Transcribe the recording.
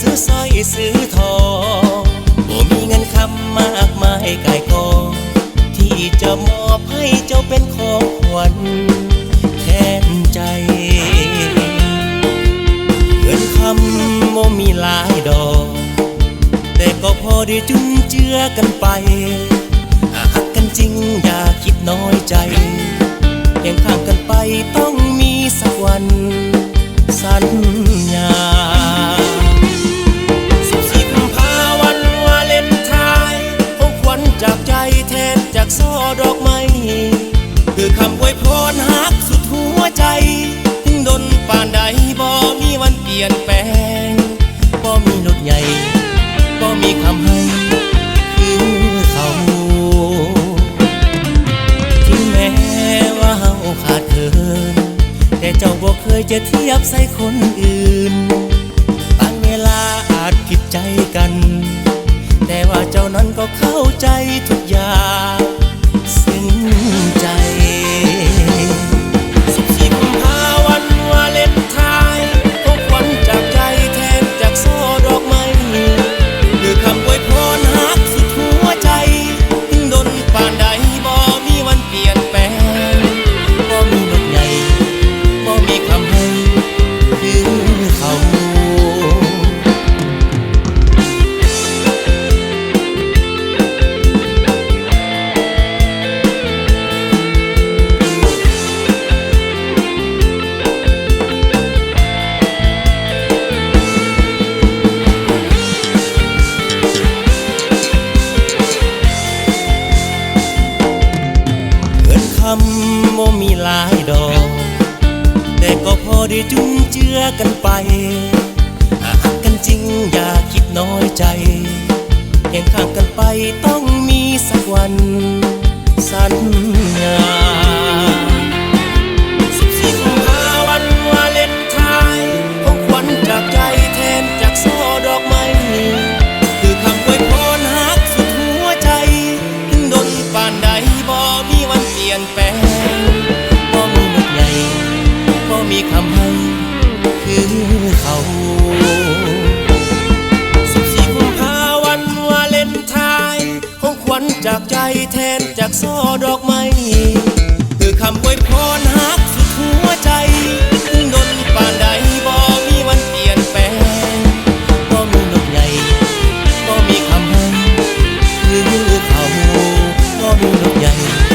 ซื้อสร้อยซื้อทองบ่มีเงินคำมากมายกายกองที่จะมอบให้เจ้าเป็นของขวัญแทนใจ เงินคำบ่มีหลายดอก แต่ก็พอได้จุนเจือกันไปหากกันจริงอย่าคิดน้อยใจเคียงข้างกันไปต้องมีสักวันสัน แทนจากซ่อดอกไม้คือคำอวยพรฮักสุดหัวใจ ถึงดนป่านใดบ่มีวันเปลี่ยนแปลงบ่มีนดใหญ่บ่มีคำให้คือเขาถึงแม้ว่าเฮาขาดเคินแต่เจ้าบ่เคยจะเทียบใส่คนอื่น บางเวลาอาจผิดใจ นั้นก็เข้าใจทุกอย่างสิ้นใจ ได้จุนเจือกันไปหากกันจริงอย่าคิดน้อยใจเคียงข้างกันไปต้องมีสักวันสัญญา จากใจแทนจากโซ่ดอกไม้คือคำวยพรฮักสุดหัวใจดนปานใดบ่มีวันเปลี่ยนแปลงบ่มีนกใหญ่บ่มีคำให้คือเขาบ่มีนกใหญ่